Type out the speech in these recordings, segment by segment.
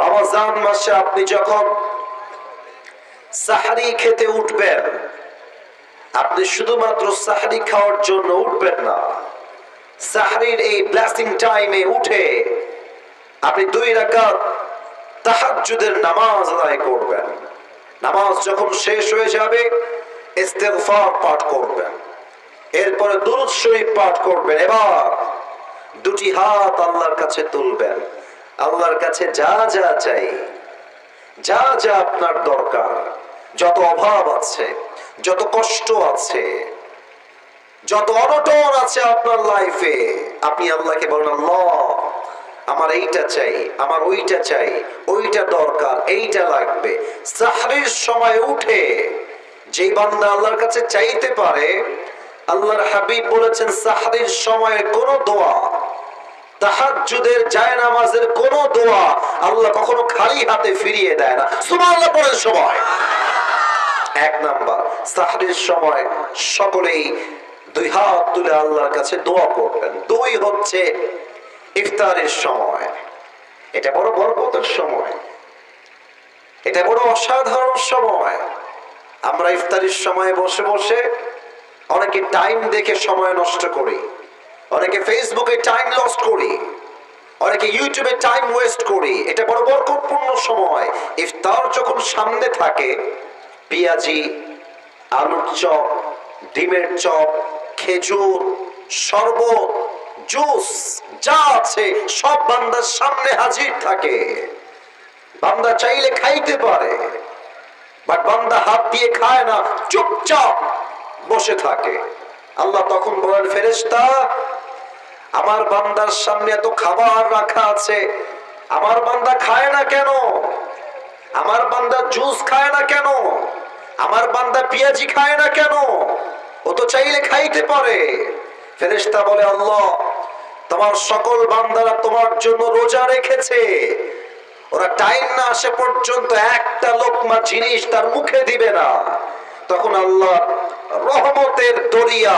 রমজান মাসে আপনি যখন সাহারি খেতে উঠবেন, আপনি শুধুমাত্র সাহারি খাওয়ার জন্য উঠবেন না। সাহারির এই ব্লাসিং টাইমে উঠে আপনি দুই রাকাত তাহাজ্জুদের নামাজ আদায় করবেন। নামাজ যখন শেষ হয়ে যাবে, ইস্তেগফার পাঠ করবেন। এরপরে দুরুদ পাঠ করবেন। এবার দুটি হাত আল্লাহর কাছে তুলবেন। আল্লাহর কাছে যা যা চাই, যা যা আপনার দরকার, যত অভাব আছে, যত কষ্ট আছে, যত অনটন আছে আপনার লাইফে আপনি আল্লাহকে বলেন, আল্লাহ, আমার এইটা চাই, আমার ওইটা চাই, ওইটা দরকার, এইটা লাগবে। সাহরির সময় উঠে যে বান্দা আল্লাহর কাছে চাইতে পারে, আল্লাহর হাবিব বলেছেন, সাহরির সময় কোন দোয়া তাহাজ্জুদের যায় নামাজের কোন দোয়া আল্লাহ কখনো খালি হাতে ফিরিয়ে দেয় না। সুবহানাল্লাহ পড়েন সময়। এক নাম্বার, সাহরির সময় সকলেই দুই হাত তুলে আল্লাহর কাছে দোয়া করবেন। দুই হচ্ছে ইফতারের সময়। এটা বড় বরকতের সময়। এটা বড় অসাধারণ সময়। আমরা ইফতারির সময় বসে বসে অনেকে টাইম দেখে সময় নষ্ট করি। অনেকে ফেসবুকে টাইম লস করি, অনেকে ইউটিউবে টাইম ওয়েস্ট করি। এটা বড় বরকতপূর্ণ সময়। ইফতার যখন সামনে থাকে, পেঁয়াজি, আলুর চপ, ডিমের চপ, খেজুর, শরবত, জুস, যা আছে, সব বান্দার সামনে হাজির থাকে। বান্দা চাইলে খাইতে পারে, বাট বান্দা হাত দিয়ে খায় না, চুপচাপ বসে থাকে। আল্লাহ তখন বলেন, ফেরেশতা আমার বান্দার সামনে এত খাবার রাখা আছে, আমার বান্দা খায় না কেন? আমার বান্দা জুস খায় না কেন? আমার বান্দা পেঁয়াজি খায় না কেন? ও তো চাইলে খাইতে পারে। ফেরেশতা বলে, আল্লাহ, তোমার সকল বান্দারা তোমার জন্য রোজা রেখেছে। ওরা টাইম না আসে পর্যন্ত একটা লোকমা জিনিস তার মুখে দিবে না। তখন আল্লাহ রহমতের দরিয়া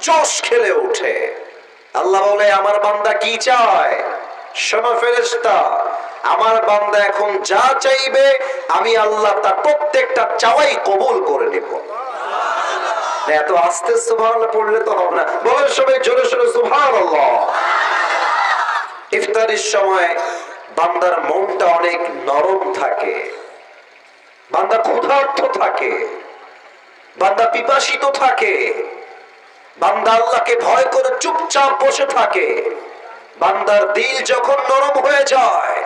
জশ খেলে ওঠে। আল্লাহ বলে, আমার বান্দা কি চায়? শোনো ফেরেশতা, আমার বান্দা এখন যা চাইবে, আমি আল্লাহ তার প্রত্যেকটা চাওয়াই কবুল করে নেব। এত আস্তে সুবহান পড়লে তো হবে না। বলে সবাই জোরে সোরে সুবহান ইফতারির সময় বান্দার মনটা অনেক নরম থাকে। বান্দা ক্ষুধার্থ থাকে। বান্দা পিপাসিত থাকে। বান্দা আল্লাহকে ভয় করে চুপচাপ বসে থাকে। বান্দার দিল যখন নরম হয়ে যায়,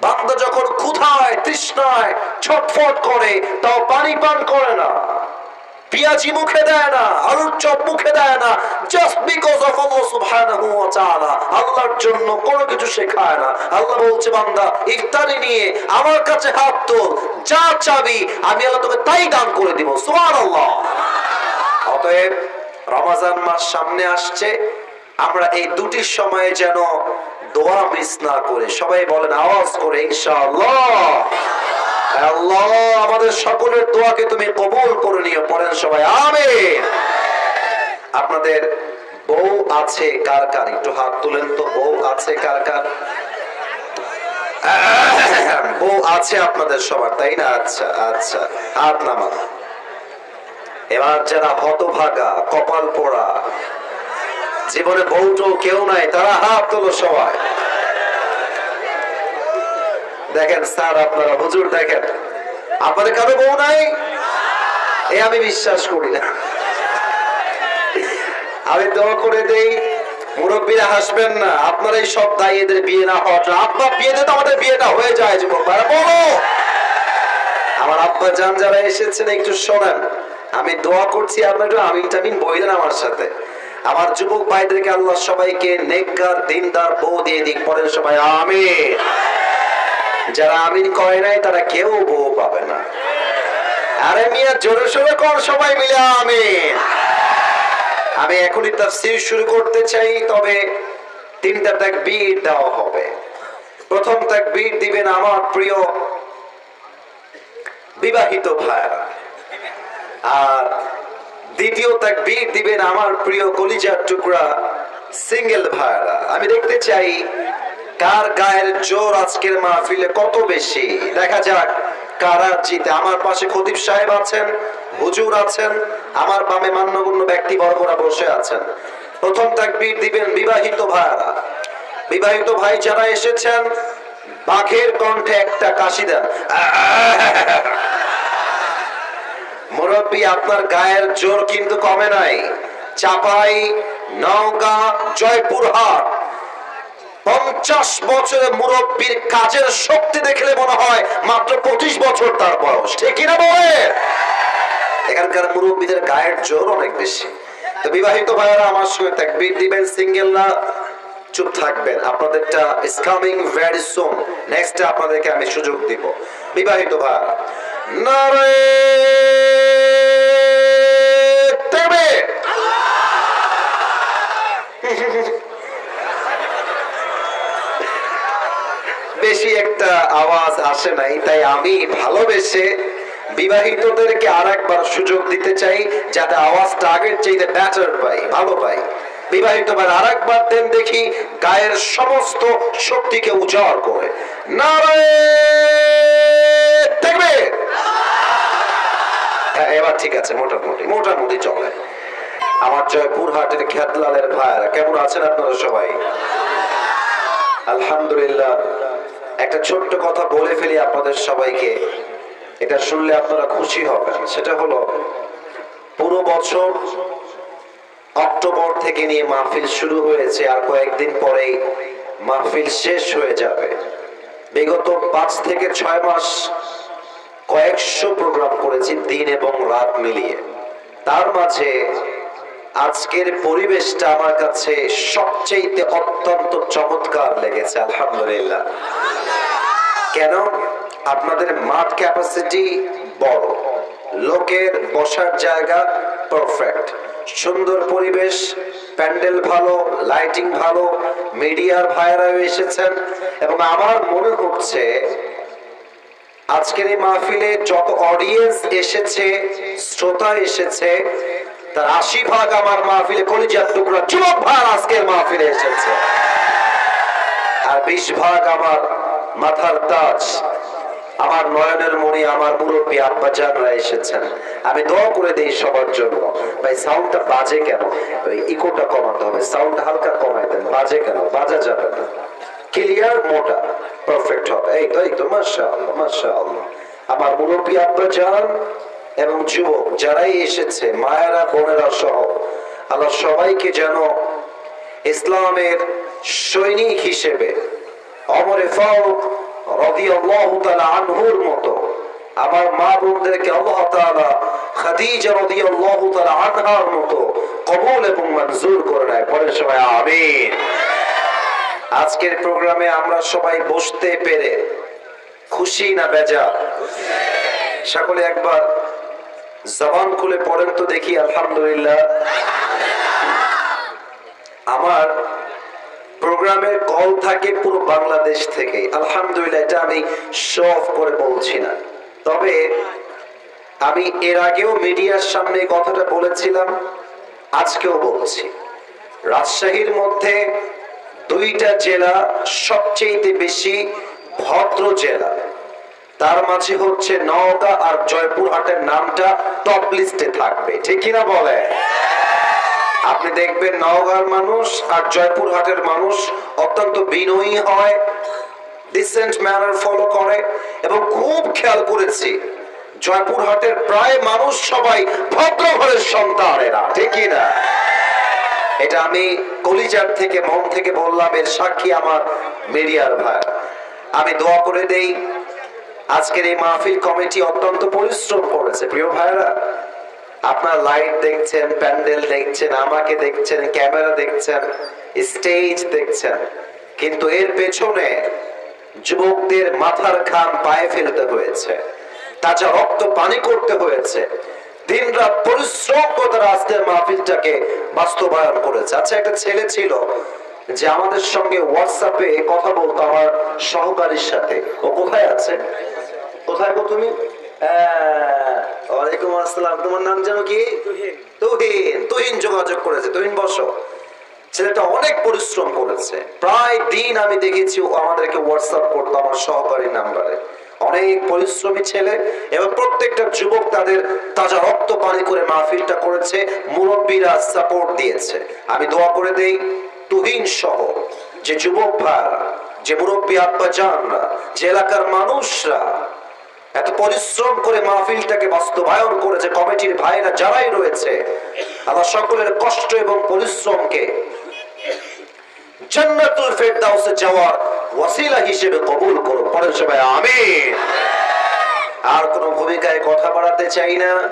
বান্দা যখন ক্ষুধায়, তৃষ্ণায় ছটফট করে, তাও পানি পান করে না। পিয়াজি মুখে দেয় না, আলুর চপ মুখে দেয় না জাস্ট বিকজ অফ আল্লাহ সুবহানাহু ওয়া তাআলা, আল্লাহর জন্য কোনো কিছু শেখায় না। আল্লাহ বলছে, বান্দা, ইফতারি নিয়ে আমার কাছে হাত তোল, যা চাবি, আমি আল্লাহ তোকে তাই দান করে দিব। সুবহানাল্লাহ। অতএব রমাজান মাস সামনে আসছে। আমরা এই দুটি সময়ে যেন দোয়া মিস না করে, সবাই বলেন আওয়াজ করে আল্লাহ, আমাদের সকলের দোয়াকে তুমি কবুল করে নিও, পড়েন সবাই, আমিন। আপনাদের বউ আছে কার কার? একটু হাত তুলেন তো, বউ আছে কার কার? বউ আছে আপনাদের সবার, তাই না? আচ্ছা আচ্ছা হাত নামান। এবার যারা হতভাগা, কপাল পোড়া, জীবনে বউটো কেউ নাই, তারা হাত তোলো সবাই। দেখেন স্যার আপনারা, হুজুর দেখেন, আপনাদের কারও বউ নাই? এ আমি বিশ্বাস করি না। আমি দোয়া করে দেই, মুরব্বীরা হাসবেন না আপনারাই সব দায়ী এদের বিয়ে না জন্য। আব্বা বিয়ে দিতে আমাদের বিয়েটা হয়ে যায় যুবক বলো! আমার আব্বা যান যারা এসেছেন, একটু শোনেন। আমি দোয়া করছি আপনার একটু আমিন টামিন বইলেন আমার সাথে। আমার যুবক ভাইদেরকে আল্লাহ সবাইকে নেককার, দিনদার বউ দিয়ে দিক পড়েন সবাই আমিন। যারা আমিন কয় নাই, তারা কেউ বউ পাবে না। আরে মিয়া, জোরে সোরে কর সবাই মিলে আমিন। আমি এখনই তাফসীর শুরু করতে চাই, তবে তিনটা তাকবীর দেওয়া হবে। প্রথম তাকবীর দিবেন আমার প্রিয় বিবাহিত ভাইরা আর দ্বিতীয় তাকবীর দিবেন আমার প্রিয় কলিজার টুকরা সিঙ্গেল ভাইরা। আমি দেখতে চাই কার গায়ের জোর আজকের মাহফিলে কত বেশি। দেখা যাক কারা জিতে। আমার পাশে খতিব সাহেব আছেন, হুজুর আছেন, আমার বামে মান্যগণ্য ব্যক্তি বর্গরা বসে আছেন। প্রথম তাকবীর দিবেন বিবাহিত ভাইরা। বিবাহিত ভাই যারা এসেছেন, বাঘের কণ্ঠে একটা কাশি দেন। মুরব্বী, আপনার গায়ের জোর কিন্তু কমে নাই। চাপাই, নওগাঁ, জয়পুরহাট। পঞ্চাশ মুরব্বীর কাজের শক্তি দেখলে মনে হয় মাত্র পঁচিশ বছর তার বয়স। কিনা বলে? এখানকার মুরব্বীদের গায়ের জোর অনেক বেশি। তো বিবাহিত ভাইয়েরা, আমার সঙ্গে তাকবীর দিবেন না, চুপ থাকবেন। আপনাদেরটা ভেরি সুন নেক্সট আপনাদেরকে আমি সুযোগ দিব। বিবাহিত ভাই নারে তাকবীর বেশি একটা আওয়াজ আসে নাই, তাই আমি ভালোবেসে বিবাহিতদেরকে আর একবার সুযোগ দিতে চাই, যাতে আওয়াজটা আগের চাইতে ব্যাটার পাই, ভালো পাই। বিবাহিত বার আর একবার দেন দেখি, গায়ের সমস্ত শক্তিকে উজাড় করে। নারে দেখবে? হ্যাঁ এবার ঠিক আছে, মোটামুটি মোটামুটি চলে। আমার জয়পুরহাটের খ্যাতলালের ভাইয়ারা, কেমন আছেন আপনারা সবাই? আলহামদুলিল্লাহ। একটা ছোট্ট কথা বলে ফেলি আপনাদের সবাইকে। এটা শুনলে আপনারা খুশি হবেন। সেটা হলো, পুরো বছর অক্টোবর থেকে নিয়ে মাহফিল শুরু হয়েছে আর কয়েকদিন পরেই মাহফিল শেষ হয়ে যাবে। বিগত পাঁচ থেকে ছয় মাস কয়েকশো প্রোগ্রাম করেছি দিন এবং রাত মিলিয়ে। তার মাঝে আজকের পরিবেশটা আমার কাছে সবচেয়ে অত্যন্ত চমৎকার লেগেছে, আলহামদুলিল্লাহ। কেন? আপনাদের মাঠ ক্যাপাসিটি বড়। লোকের বসার জায়গা পারফেক্ট সুন্দর পরিবেশ, প্যান্ডেল ভালো লাইটিং ভালো মিডিয়ার ভাইয়েরাও এসেছেন। এবং আমার মনে হচ্ছে, আজকের এই মাহফিলে যত অডিয়েন্স এসেছে, শ্রোতা এসেছে তার আশি ভাগ আমার মাহফিলে কলিজার টুকরা যুবক ভাই আজকের মাহফিলে এসেছে। আর বিশ ভাগ আমার মাথার তাজ, আমার নয়নের মণি, আমার মুরব্বী আব্বা জানরা এসেছেন। আমি দোয়া করে দিই সবার জন্য। ভাই সাউন্ডটা বাজে কেন? ইকোটা কমাতে হবে। সাউন্ড হালকা কমাই দেন। বাজে কেন? বাজা যাবে না। ক্লিয়ার মোটা পারফেক্ট হবে। এই তো এই তো, মাশাআল্লাহ মাশাআল্লাহ। আমার মুরব্বী আব্বা জান এবং যুবক যারাই এসেছে মায়েরা বোনেরা সহ আল্লাহ সবাইকে যেন ইসলামের সৈনিক হিসেবে অমরে ফারুক রাদিয়াল্লাহু তাআলা আনহুর মতো আমার মা বোনদেরকে আল্লাহ তাআলা খাদিজা রাদিয়াল্লাহু তাআলা আনহার মতো কবুল এবং মঞ্জুর করে নেয়। পরে সবাই আমিন। আজকের প্রোগ্রামে আমরা সবাই বসতে পেরে খুশি না বেজা সকলে একবার জবান খুলে পড়েন তো দেখি, আলহামদুলিল্লাহ। আমার প্রোগ্রামের কল থাকে পুরো বাংলাদেশ থেকে। আলহামদুলিল্লাহ, এটা আমি শো অফ করে বলছি না। তবে আমি এর আগেও মিডিয়ার সামনে কথাটা বলেছিলাম, আজকেও বলছি। রাজশাহীর মধ্যে দুইটা জেলা সবচেয়ে বেশি ভদ্র জেলা। তার মাঝে হচ্ছে নওগাঁ আর জয়পুরহাটের নামটা টপ লিস্টে থাকবে। ঠিক কিনা বলে? আপনি দেখবেন নওগাঁর মানুষ আর জয়পুরহাটের মানুষ অত্যন্ত বিনয়ী হয় ডিসেন্ট ম্যানার ফলো করে এবং খুব খেয়াল করেছি, জয়পুরহাটের প্রায় মানুষ সবাই ভদ্র ঘরের সন্তান এরা ঠিক না এটা আমি কলিজার থেকে, মন থেকে বললাম, এর সাক্ষী আমার মিডিয়ার ভাই। আমি দোয়া করে দেই আজকের এই মাহফিল কমিটি অত্যন্ত পরিশ্রম করেছে। প্রিয় ভাইরা আপনার লাইট দেখছেন, প্যান্ডেল দেখছেন, আমাকে দেখছেন, ক্যামেরা দেখছেন, স্টেজ দেখছেন। কিন্তু এর পেছনে যুবকদের মাথার খাম পায়ে ফেলতে হয়েছে। তাজা রক্ত পানি করতে হয়েছে। দিন রাত পরিশ্রম করে তারা আজকের মাহফিলটাকে বাস্তবায়ন করেছে। আচ্ছা একটা ছেলে ছিল যে আমাদের সঙ্গে হোয়াটসঅ্যাপে কথা বলতো আমার সহকারীর সাথে। ও কোথায় আছে? কোথায় গো তুমি? ওয়ালাইকুম আসসালাম। তোমার নাম যেন কি? তুহিন। তুহিন। যোগাযোগ করেছে। তুহিন বসো। ছেলেটা অনেক পরিশ্রম করেছে। প্রায় দিন আমি দেখেছি আমাদেরকে হোয়াটসঅ্যাপ করতো আমার সহকারী নাম্বারে। অনেক পরিশ্রমী ছেলে এবং প্রত্যেকটা যুবক তাদের তাজা রক্ত পানি করে মাহফিলটা করেছে। মুরব্বীরা সাপোর্ট দিয়েছে। আমি দোয়া করে দেই। তুহিন সহ যে যুবক ভাইরা যে মুরব্বী আব্বা জানরা যে এলাকার মানুষরা এত পরিশ্রম করে মাহফিলটাকে বাস্তবায়ন করেছে, কমিটির ভাইরা যারাই রয়েছে, আল্লাহ সকলের কষ্ট এবং পরিশ্রমকে জান্নাতুল ফেরদাউসে যাওয়ার ওয়াসিলা হিসেবে কবুল করো পরের সবাই আমিন। আর কোন ভূমিকায় কথা বাড়াতে চাই না।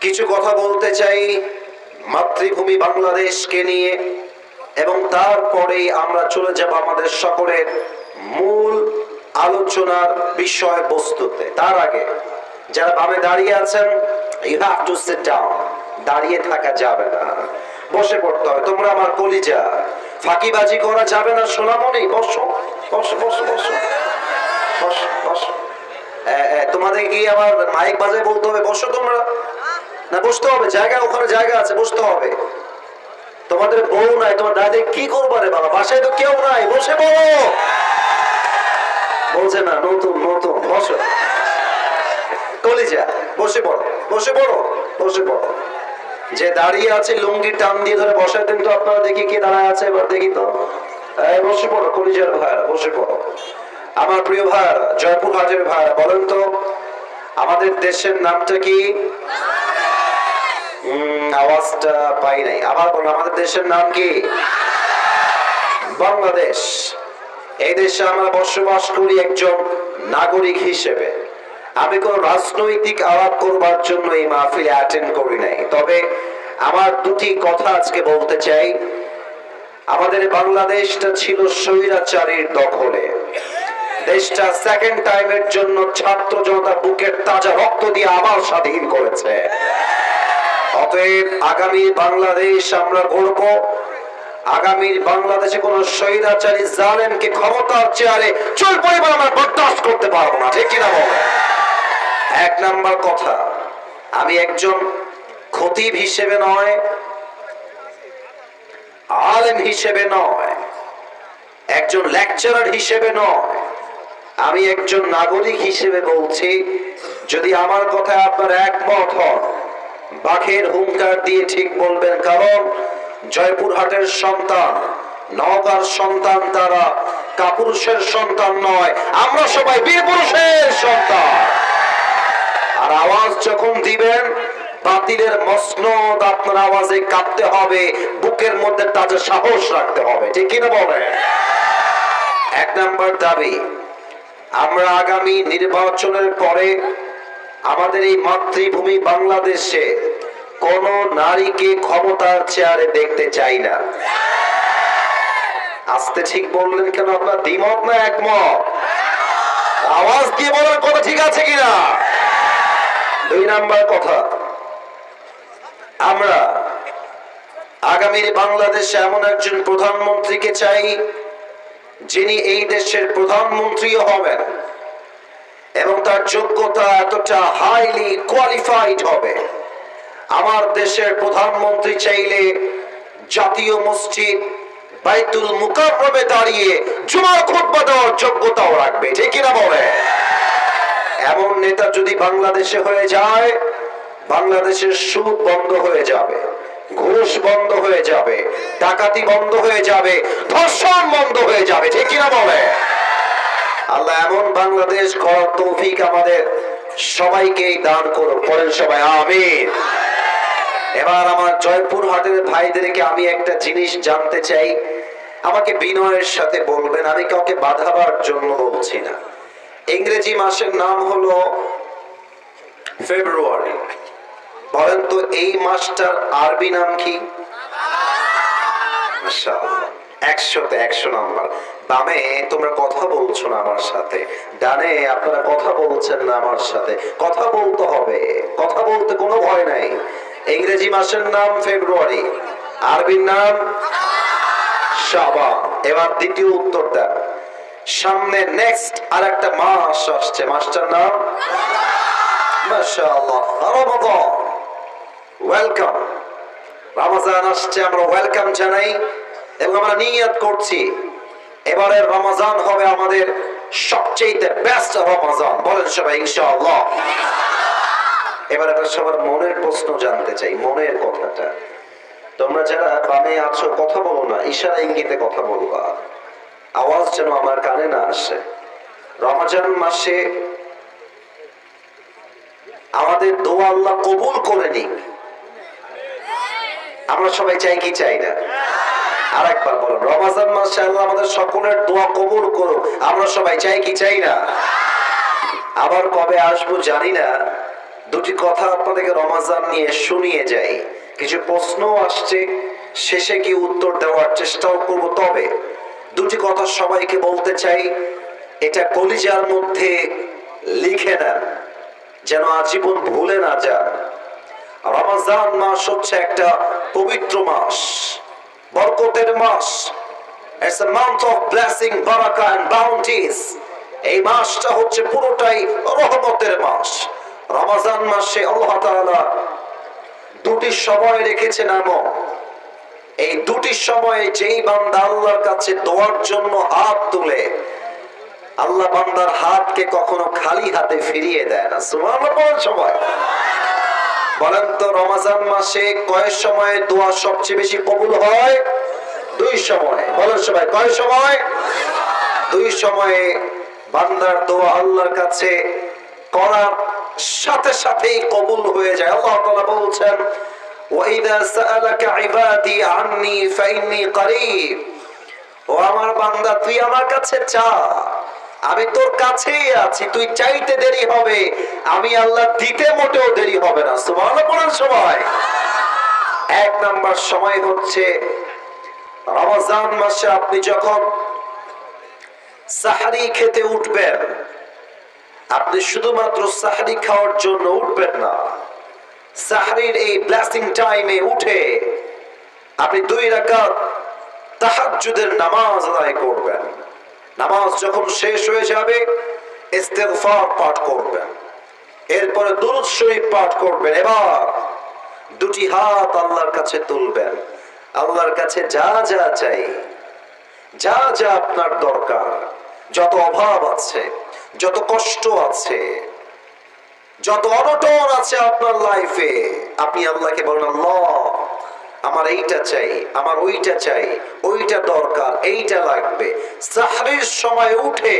কিছু কথা বলতে চাই। মাতৃভূমি বাংলাদেশকে নিয়ে এবং তারপরেই আমরা চলে যাব আমাদের সকলের মূল আলোচনার বিষয় বস্তুতে তার আগে, যারা বামে দাঁড়িয়ে আছেন you have to sit down দাঁড়িয়ে থাকা যাবে না। বসে পড়তে হবে। তোমরা আমার কলিজা। ফাঁকিবাজি করা যাবে না, সোনামণি, বসো। বসো বসো বসো। বসো বসো। তোমাদের কি আবার মাইক বাজায় বলতে হবে? বসো তোমরা। না, বসতে হবে, জায়গা ওখানে জায়গা আছে, বসতে হবে। তোমাদের বউ নাই, তোমার দাদি কি করব রে বাবা? বাসায় তো কেউ নাই, বসে বলো বলছে না, নতুন নতুন, বসো। কলিজা, বসে পড়ো বসে পড়ো বসে পড়ো। যে দাঁড়িয়ে আছে, লুঙ্গি টান দিয়ে ধরে বসার দিন তো আপনারা, দেখি কি দাঁড়ায় আছে, এবার দেখি তো। বসে পড়ো, কলিজার ভাইরা বসে পড়ো। আমার প্রিয় ভাইরা জয়পুর হাটের ভাইরা বলেন তো, আমাদের দেশের নামটা কি? আওয়াজটা পাই নাই। আবার বলুন, আমাদের দেশের নাম কি? বাংলাদেশ। এই দেশে আমরা বসবাস করি একজন নাগরিক হিসেবে। আমি কোন রাজনৈতিক আলাপ করবার জন্য এই মাহফিলে অ্যাটেন্ড করি নাই। তবে আমার দুটি কথা আজকে বলতে চাই। আমাদের বাংলাদেশটা ছিল স্বৈরাচারীর দখলে। দেশটা সেকেন্ড টাইমের জন্য ছাত্র জনতা বুকের তাজা রক্ত দিয়ে আবার স্বাধীন করেছে। অতএব আগামী বাংলাদেশ আমরা গড়ব। আগামীর বাংলাদেশে কোন স্বৈরাচারী জালেমকে ক্ষমতার চেয়ারে চুল পরিমাণ আমরা বরদাস্ত করতে পারব না, ঠিক কিনা বলো? এক নাম্বার কথা, আমি একজন খতিব হিসেবে নয়, আলেম হিসেবে নয়, একজন লেকচারার হিসেবে নয়, আমি একজন নাগরিক হিসেবে বলছি, যদি আমার কথা আপনার একমত হন বাঘের হুঙ্কার দিয়ে ঠিক বলবেন কারণ জয়পুরহাটের সন্তান, নওগাঁর সন্তান তারা কাপুরুষের সন্তান নয়, আমরা সবাই বীর পুরুষের সন্তান। আর আওয়াজ যখন দিবেন, বাতিলের মসনদ আপনার আওয়াজে কাঁপতে হবে, বুকের মধ্যে তাজা সাহস রাখতে হবে, ঠিক কিনা বলে এক নাম্বার দাবি, আমরা আগামী নির্বাচনের পরে আমাদের এই মাতৃভূমি বাংলাদেশে কোন নারীকে ক্ষমতার চেয়ারে দেখতে চাই না। আসতে ঠিক বললেন কেন আপনার দ্বিমত না একমত? আওয়াজ দিয়ে বলার কথা ঠিক আছে কিনা? দুই নাম্বার কথা। আমরা আগামীর বাংলাদেশে এমন একজন প্রধানমন্ত্রীকে চাই যিনি এই দেশের প্রধানমন্ত্রীও হবেন। এবং তার যোগ্যতা এতটা হাইলি কোয়ালিফাইড হবে। আমার দেশের প্রধানমন্ত্রী চাইলে জাতীয় মসজিদ বাইতুল মুকাররমে দাঁড়িয়ে জুমার খুতবা দেওয়ার যোগ্যতাও রাখবে, ঠিক কিনা বলে? এমন নেতা যদি বাংলাদেশে হয়ে যায়, বাংলাদেশের সুদ বন্ধ হয়ে যাবে, ঘুষ বন্ধ হয়ে যাবে, ডাকাতি বন্ধ হয়ে যাবে, ধর্ষণ বন্ধ হয়ে যাবে, ঠিক কিনা বলে? আল্লাহ, এমন বাংলাদেশ করার তৌফিক আমাদের সবাইকেই দান করুন। পরের সবাই, আমিন। এবার আমার জয়পুর হাটের ভাইদেরকে আমি একটা জিনিস জানতে চাই। আমাকে বিনয়ের সাথে বলবেন, আমি কাউকে বাধাবার জন্য বলছি না। ইংরেজি মাসের নাম হলো ফেব্রুয়ারি। বলেন তো, এই মাসটার আরবি নাম কি? মাশাআল্লাহ। একশোতে একশো নাম্বার। বামে, তোমরা কথা বলছো না আমার সাথে। ডানে, আপনারা কথা বলছেন না আমার সাথে। কথা বলতে হবে। কথা বলতে কোনো ভয় নাই। ইংরেজি মাসের নাম ফেব্রুয়ারি। আরবির নাম এবার দ্বিতীয় উত্তর দেন সামনে নেক্সট আর একটা মাস আসছে। মাসটার নাম ওয়েলকাম রমজান আসছে, আমরা ওয়েলকাম জানাই। এবং আমরা নিয়ত করছি, এবারের রমজান হবে আমাদের সবচেয়ে বেস্ট রমজান। বলেন সবাই, ইনশাআল্লাহ। এবার একটা সবার মনের প্রশ্ন জানতে চাই, মনের কথাটা। তোমরা যারা বামে আছো, কথা বলো না, ইশারা ইঙ্গিতে কথা বলবা। আওয়াজ যেন আমার কানে না আসে। রমজান মাসে আমাদের দোয়া আল্লাহ কবুল করে নিক। আমরা সবাই চাই কি চাই না? মাসে আল্লাহ আমাদের সকলের দোয়া কবুল করুক। আমরা সবাই চাই কি চাই না? আবার কবে আসব জানি না। দুটি কথা আপনাদেরকে রমাজান নিয়ে শুনিয়ে যাই। কিছু প্রশ্ন আসছে, শেষে কি উত্তর দেওয়ার চেষ্টাও করব। তবে দুটি কথা সবাইকে বলতে চাই, এটা কলিজার মধ্যে লিখে নেন, যেন আজীবন ভুলে না যান। রমাজান মাস হচ্ছে একটা পবিত্র মাস। বরকতের মাস। It's a month of blessing, Baraka and bounties. এই মাসটা হচ্ছে পুরোটাই রহমতের মাস। রমাজান মাসে আল্লাহ তাআলা দুটি সময় রেখেছেন এমন এই দুটি সময়ে যেই বান্দা আল্লাহর কাছে দোয়ার জন্য হাত তুলে আল্লাহ বান্দার হাতকে কখনো খালি হাতে ফিরিয়ে দেয় না। সুবহানাল্লাহ সবাই। বলেন তো, রমাজান মাসে কয়েক সময় দোয়া সবচেয়ে বেশি কবুল হয়? দুই সময়। বলেন সবাই, কয় সময়? দুই সময়ে বান্দার দোয়া আল্লাহর কাছে করার সাথে সাথেই কবুল হয়ে যায়। আল্লাহ তাআলা বলছেন, ওয়াইদা সাআলাকা ইবাদি আননি ফাইন্নি করিব। ও আমার বান্দা, তুই আমার কাছে চা আমি তোর কাছেই আছি, তুই চাইতে দেরি হবে। আমি আল্লাহ দিতে মোটেও দেরি হবে না। সুবহানাল্লাহ বলেন সবাই। এক নাম্বার সময় হচ্ছে রমজান মাসে আপনি যখন সাহারি খেতে উঠবেন, আপনি শুধুমাত্র সাহারি খাওয়ার জন্য উঠবেন না। সাহারির এই ব্লাসিং টাইমে উঠে আপনি দুই রাকাত তাহাজ্জুদের নামাজ আদায় করবেন। নামাজ যখন শেষ হয়ে যাবে, ইস্তেগফার পাঠ করবেন। এরপরে দুরূদ শরীফ পাঠ করবেন। এবার দুটি হাত আল্লাহর কাছে তুলবেন। আল্লাহর কাছে যা যা চাই, যা যা আপনার দরকার, যত অভাব আছে, যত কষ্ট আছে, যত অনটন আছে আপনার লাইফে আপনি আল্লাহকে বলেন, আল্লাহ আমার এইটা চাই, আমার ওইটা চাই, ওইটা দরকার, এইটা লাগবে। সাহরির সময় উঠে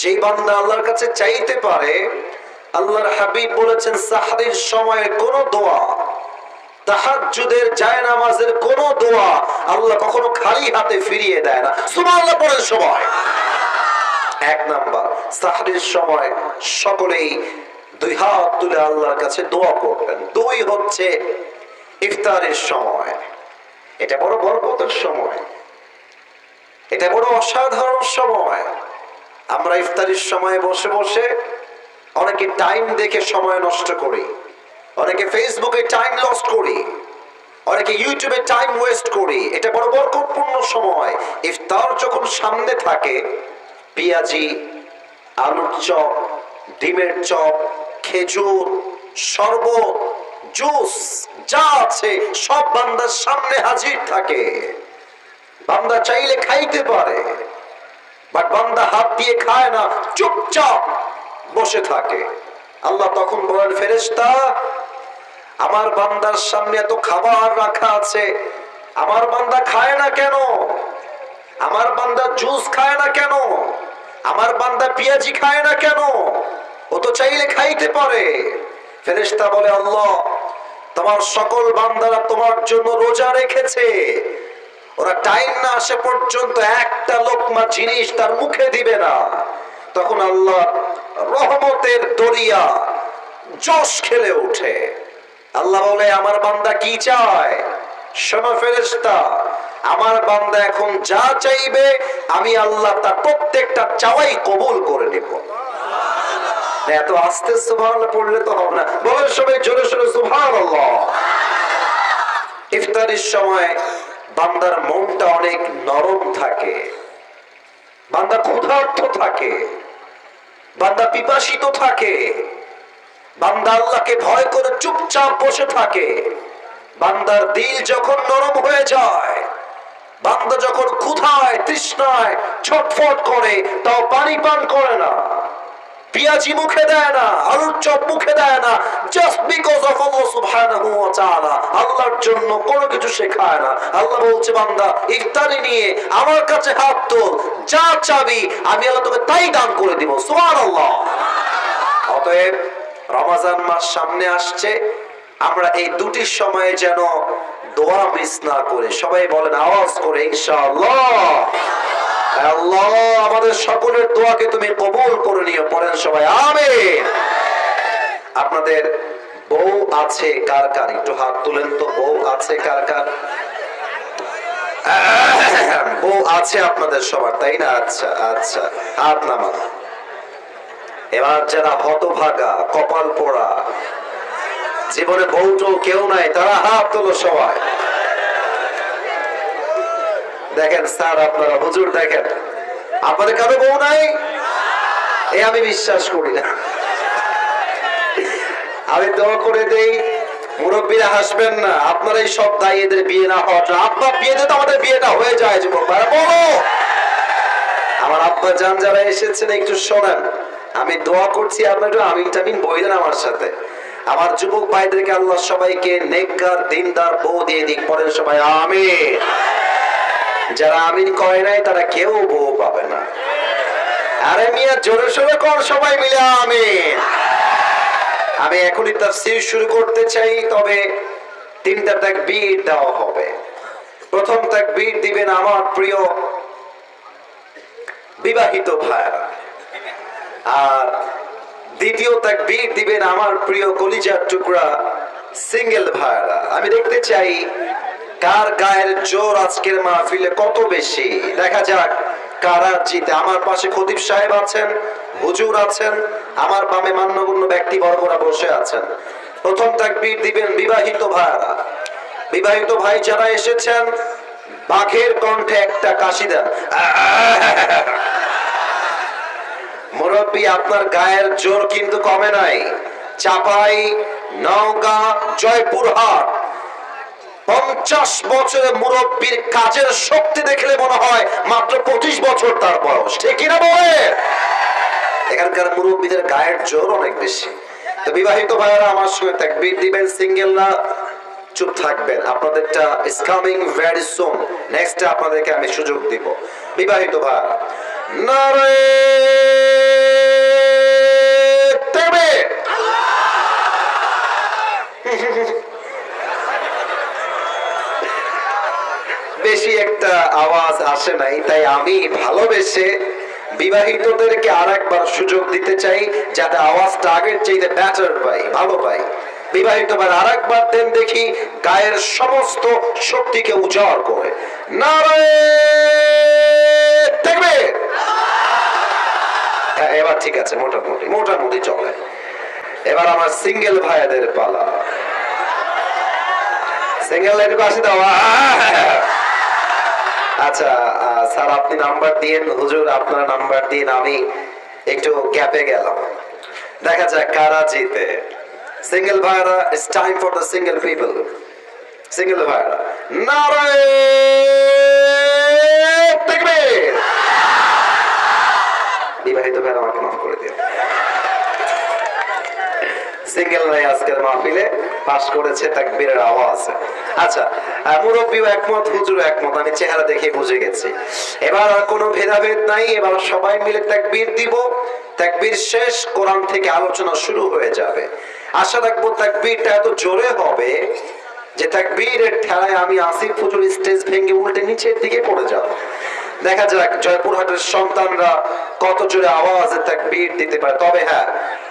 যেই বান্দা আল্লাহর কাছে চাইতে পারে, আল্লাহর হাবিব বলেছেন, সাহরির সময়ে কোন দোয়া কোন দোয়া আল্লাহ কখনো খালি হাতে ফিরিয়ে দেয় না। এক নাম্বার সময় সকলেই দুই হাত তুলে আল্লাহর কাছে দোয়া করবেন। দুই হচ্ছে ইফতারের সময়। এটা বড় বরকতের সময়। এটা বড় অসাধারণ সময়। আমরা ইফতারির সময় বসে বসে অনেকে টাইম দেখে সময় নষ্ট করি। অনেকে ফেসবুকে টাইম লস্ট করি। অনেকে ইউটিউবে টাইম ওয়েস্ট করি। এটা বড় বরকতপূর্ণ সময়। ইফতার যখন সামনে থাকে, পেঁয়াজি, আলুর চপ, ডিমের চপ, খেজুর, শরবত জুস যা আছে, সব বান্দার সামনে হাজির থাকে। বান্দা চাইলে খাইতে পারে বাট বান্দা হাত দিয়ে খায় না, চুপচাপ বসে থাকে। আল্লাহ তখন বলেন, ফেরেশতা, আমার বান্দার সামনে এত খাবার রাখা আছে, আমার বান্দা খায় না কেন? আমার বান্দা জুস খায় না কেন? আমার বান্দা পেঁয়াজি খায় না কেন? ও তো চাইলে খাইতে পারে। ফেরেশতা বলে, আল্লাহ তোমার সকল বান্দারা তোমার জন্য রোজা রেখেছে। ওরা টাইম না আসে পর্যন্ত একটা লোকমা জিনিস তার মুখে দিবে না। তখন আল্লাহ রহমতের দরিয়া জশ খেলে ওঠে। আল্লাহ বলে, আমার বান্দা কি চায়? শোনো ফেরেশতা, আমার বান্দা এখন যা চাইবে, আমি আল্লাহ তার প্রত্যেকটা চাওয়াই কবুল করে নেব। এত আস্তে সুভান পড়লে তো হবে না। বলে সবাই জোরে সোরে সুভান ইফতারির সময় বান্দার মনটা অনেক নরম থাকে। বান্দা ক্ষুধার্ত থাকে। বান্দা পিপাসিত থাকে। বান্দা আল্লাহকে ভয় করে চুপচাপ বসে থাকে। বান্দার দিল যখন নরম হয়ে যায়, বান্দা যখন ক্ষুধায়, তৃষ্ণায় ছটফট করে, তাও পানি পান করে না। পিয়াজি মুখে দেয় না, আলুর চপ মুখে দেয় না জাস্ট বিকজ অফ আল্লাহ সুবহানাহু ওয়া তাআলা, আল্লাহর জন্য কোনো কিছু শেখায় না। আল্লাহ বলছে, বান্দা, ইফতারি নিয়ে আমার কাছে হাত তোল, যা চাবি আমি আল্লাহ তোকে তাই দান করে দিব, সুবহানাল্লাহ। অতএব রমাজান মাস সামনে আসছে, আমরা এই দুটি সময়ে যেন দোয়া মিস না করে, সবাই বলেন আওয়াজ করে, ইনশাআল্লাহ। আল্লাহ, আমাদের সকলের দোয়াকে তুমি কবুল করে নিও, পড়েন সবাই, আমিন। আপনাদের বউ আছে কার কার? একটু হাত তুলেন তো, বউ আছে কার কার? বউ আছে আপনাদের সবার, তাই না? আচ্ছা আচ্ছা হাত নামান। এবার যারা হতভাগা, কপাল পোড়া, জীবনে বউটো কেউ নাই, তারা হাত তোলো সবাই। দেখেন, স্যার, আপনারা, হুজুর দেখেন। আপনাদের কারও বউ নাই? এ আমি বিশ্বাস করি না। আমি দোয়া করে দেই, মুরব্বীরা হাসবেন না। আপনার এই সব দায়ী এদের বিয়ে না হওয়ার জন্য। আব্বা বিয়ে দিতে আমাদের বিয়েটা হয়ে যায়, যুবক বলো। আমার আব্বা জান যারা এসেছেন, একটু শোনেন। আমি দোয়া করছি আপনার একটু আমিন টামিন বইলেন আমার সাথে। আমার যুবক ভাইদেরকে আল্লাহ সবাইকে নেককার, দিনদার বউ দিয়ে দিক, পরের সবাই আমিন। যারা আমিন করে নাই, তারা কেউ বউ পাবে না। আরে মিয়া, জোরে সোরে কর সবাই মিলে, আমিন। আমি এখনই তাফসীর শুরু করতে চাই, তবে তিনটা তাকবীর দেওয়া হবে। প্রথম তাকবীর দিবেন আমার প্রিয় বিবাহিত ভাইরা আর দ্বিতীয় তাকবীর দিবেন আমার প্রিয় কলিজার টুকরা সিঙ্গেল ভাইরা আমি দেখতে চাই কার গায়ের জোর আজকের মাহফিলে কত বেশি? দেখা যাক, কারা জিতে। আমার পাশে খতিব সাহেব আছেন, হুজুর আছেন, আমার বামে মান্যগণ্য ব্যক্তি বর্গরা বসে আছেন। প্রথম তাকবীর দিবেন বিবাহিত ভাইরা বিবাহিত ভাই যারা এসেছেন, বাঘের কণ্ঠে একটা কাশি দেন। মুরব্বী, আপনার গায়ের জোর কিন্তু কমে নাই। চাপাই, নওগাঁ, জয়পুরহাট। পঞ্চাশ বছরের মুরব্বীর কাজের শক্তি দেখলে মনে হয় মাত্র পঁচিশ বছর তার বয়স। ঠিক কিনা বলে? এখানকার মুরব্বীদের গায়ের জোর অনেক বেশি। তো বিবাহিত ভাইয়েরা, আমার সঙ্গে তাকবীর দিবেন, সিঙ্গেলরা চুপ থাকবেন। আপনাদেরটা is coming very soon next আপনাদেরকে আমি সুযোগ দিব। বিবাহিত ভাইয়েরা নারে তেবে বেশি একটা আওয়াজ আসে নাই, তাই আমি ভালোবেসে বিবাহিতদেরকে আর একবার সুযোগ দিতে চাই, যাতে আওয়াজটা আগের চাইতে ব্যাটার পাই, ভালো পাই। বিবাহিত আর একবার দেন দেখি, গায়ের সমস্ত শক্তিকে উজাড় করে। দেখবে? হ্যাঁ এবার ঠিক আছে, মোটামুটি মোটামুটি চলে। এবার আমার সিঙ্গেল ভাইদের পালা। সিঙ্গেল লাইটুকু আসি দাও। আহ! আচ্ছা স্যার, আপনি নাম্বার দিন। হুজুর, আপনার নাম্বার দিন। আমি একটু গেলাম। দেখা যাক কারা জিতে। সিঙ্গেল ভাইরা it's time for the single people single ভাইরা। বিবাহিত ভাইরা আমাকে মাফ করে দিও। সিঙ্গেল নাই আজকের মাহফিলে পাশ করেছে তাকবীরের আওয়াজ আচ্ছা মুরব্বিও একমত হুজুর একমত, আমি চেহারা দেখে বুঝে গেছি। এবার আর কোনো ভেদাভেদ নাই, এবার সবাই মিলে তাকবীর দিব। তাকবীর শেষ, কোরআন থেকে আলোচনা শুরু হয়ে যাবে। আশা রাখব তাকবীরটা এত জোরে হবে যে তাকবীরের ঠেলায় আমি আসিফ হুজুর স্টেজ ভেঙে উল্টে নিচের দিকে পড়ে যাব। দেখা যাক জয়পুরহাটের সন্তানরা কত জোরে আওয়াজে তাকবীর দিতে পারে। তবে হ্যাঁ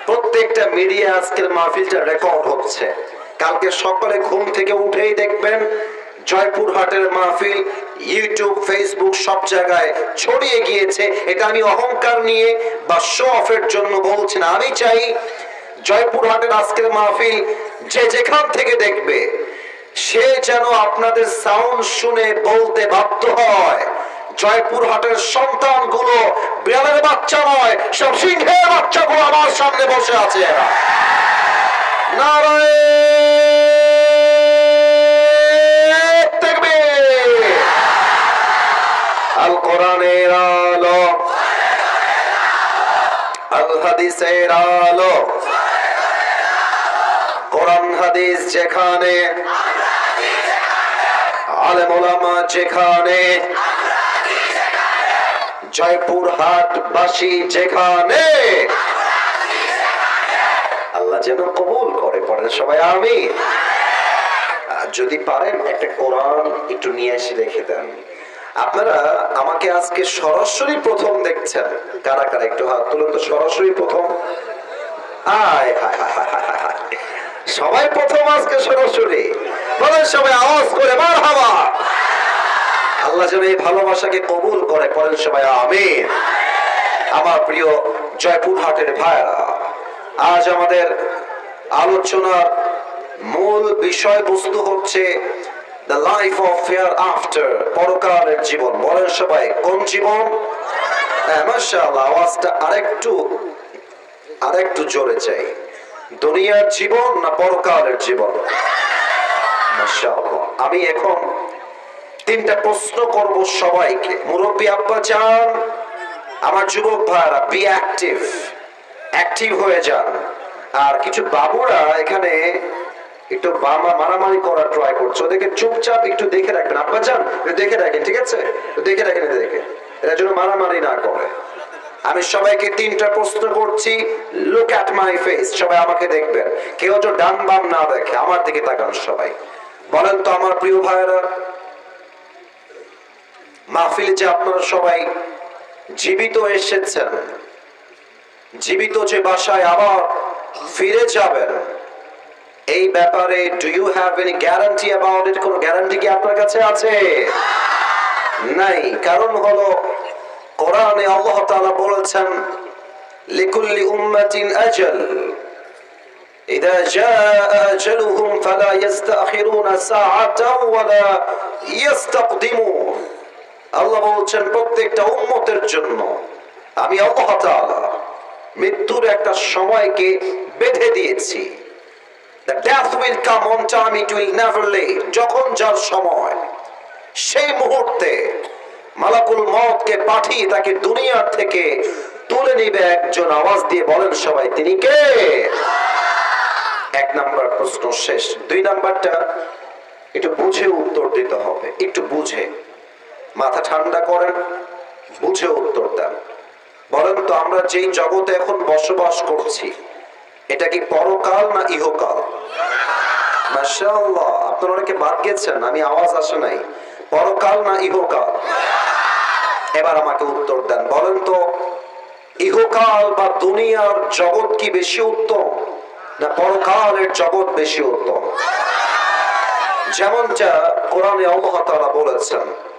প্রত্যেকটা মিডিয়া আজকের মাহফিলটা রেকর্ড হচ্ছে। কালকে সকালে ঘুম থেকে উঠেই দেখবেন জয়পুরহাটের মাহফিল ইউটিউব ফেসবুক সব জায়গায় ছড়িয়ে গিয়েছে। এটা আমি অহংকার নিয়ে বা শো অফের জন্য বলছি না। আমি চাই জয়পুরহাটের আজকের মাহফিল যে যেখান থেকে দেখবে, সে যেন আপনাদের সাউন্ড শুনে বলতে বাধ্য হয়। জয়পুরহাটের সন্তানগুলো বিড়ালের বাচ্চা নয়, সব সিংহের বাচ্চাগুলো আমার সামনে বসে আছে। যেখানে আলেমা যেখানে জয়পুর হাট বাসী যেখানে। আল্লাহ যেন কবুল করে পড়েন সবাই আমি যদি পারেন, একটা কোরআন একটু নিয়ে এসে রেখে দেন। আপনারা আমাকে আজকে সরাসরি প্রথম দেখছেন। কারা কারা? একটু হাত তুলুন তো, সরাসরি প্রথম। সবাই প্রথম আজকে সরাসরি। বলেন সবাই আওয়াজ করে মার হাওয়া আল্লাহ যেন এই ভালোবাসাকে কবুল করে পড়েন সবাই, আমিন। আমার প্রিয় জয়পুর হাটের ভাইরা আজ আমাদের আলোচনার মূল বিষয়বস্তু হচ্ছে the life of hereafter পরকালের জীবন। বলেন সবাই, কোন জীবন? হ্যাঁ আওয়াজটা আরেকটু আরেকটু জোরে চাই। দুনিয়ার জীবন না পরকালের জীবন? আমি এখন তিনটা প্রশ্ন করব সবাইকে। মুরব্বী আব্বা চান আমার যুবক ভাইরা বি অ্যাক্টিভ অ্যাক্টিভ হয়ে যান। আর কিছু বাবুরা এখানে একটু বামা মারামারি করার ট্রাই করছে। ওদেরকে চুপচাপ একটু দেখে রাখবেন। আব্বা চান দেখে রাখেন, ঠিক আছে? দেখে রাখেন দেখে এরা যেন মারামারি না করে। আমি সবাইকে তিনটা প্রশ্ন করছি। লুক অ্যাট মাই ফেস সবাই আমাকে দেখবেন। কেউ তো ডান বাম না দেখে, আমার দিকে তাকান সবাই। বলেন তো আমার প্রিয় ভাইয়েরা মাহফিলে যে আপনারা সবাই জীবিত এসেছেন জীবিত যে বাসায় আবার ফিরে যাবেন এই ব্যাপারে do you have any guarantee about it কোনো গ্যারান্টি কি আপনার কাছে আছে নাই কারণ হলো কোরআনে আল্লাহ তাআলা বলেছেন লিকুল্লি উম্মাতিন আজাল إذا جاء أجلهم فلا يستأخرون ساعة ولا يستقدمون আল্লাহ বলছেন, প্রত্যেকটা উম্মতের জন্য আমি মৃত্যুর একটা সময়কে বেঁধে দিয়েছি. যখন যার সময়, সেই মুহূর্তে মালাকুল মতকে পাঠিয়ে তাকে দুনিয়ার থেকে তুলে নিবে একজন। আওয়াজ দিয়ে বলেন সবাই, তিনি কে? এক নাম্বার প্রশ্ন শেষ। দুই নাম্বারটা একটু বুঝে উত্তর দিতে হবে। একটু বুঝে। মাথা ঠান্ডা করেন, বুঝে উত্তর দেন। বলেন তো, আমরা যেই জগতে এখন বসবাস করছি, এটা কি পরকাল না ইহকাল? মাশাআল্লাহ, আপনারা অনেকে বাদ গেছেন, আমি আওয়াজ আসে নাই। পরকাল না ইহকাল? এবার আমাকে উত্তর দেন। বলেন তো, ইহকাল বা দুনিয়ার জগৎ কি বেশি উত্তম, না পরকালের জগৎ বেশি উত্তম? যেমনটা কোরআনে আল্লাহ বলেছেন